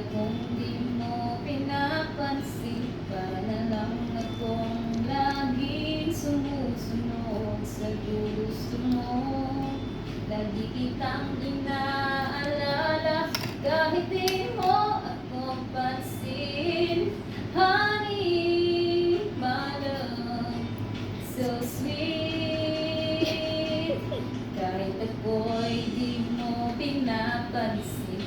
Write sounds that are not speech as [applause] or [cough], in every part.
Akong di mo pinapansin Para na lang akong Lagi kitang inaalala Kahit di mo ako pansin Honey, my love, so sweet. Kahit ako'y di mo pinapansin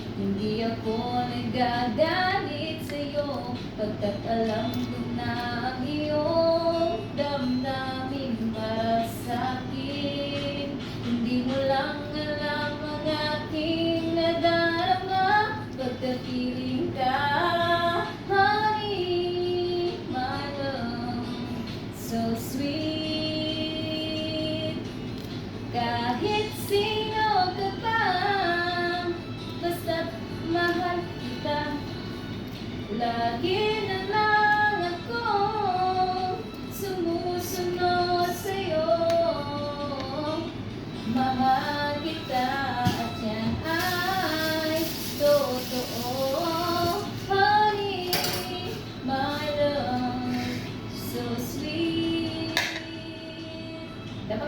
Pagkat alam ko na ang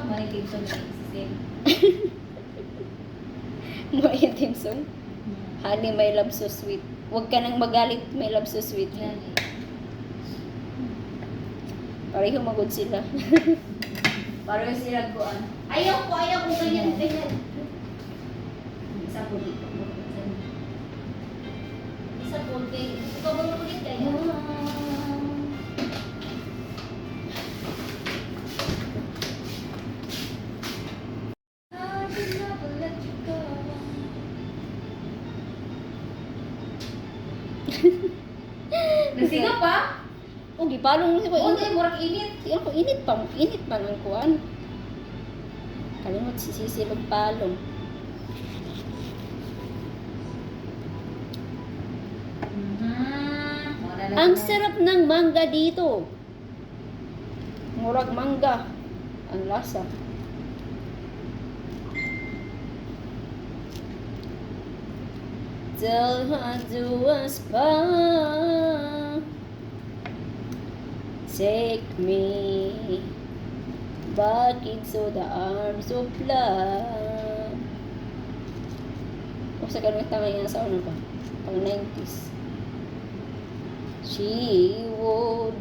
dapat marinig sa mga system. Mo yung theme song? Honey, my love so sweet. Huwag ka nang magalit, my love so sweet. Yan eh. Pareho magod sila. [laughs] Pareho sila ko ano. Ayaw ko, ayaw ko ganyan, ganyan. [laughs] Nasigaw pa? O, gipalong ko. Oo, Init. murag init. Yan ko, init pa. Init pa ng kuwan. Kalimot si Sisi magpalong. Mhm. Ang sarap ng mangga dito. Murag mangga. Ang lasa. Tell her to pa. Take me back into the arms of love. O sa ganun tanga yan sa ano pa? Pang 90s. She would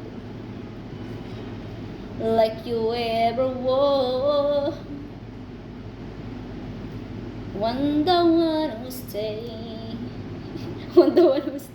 like you ever was. Wonder what will stay. Will stay.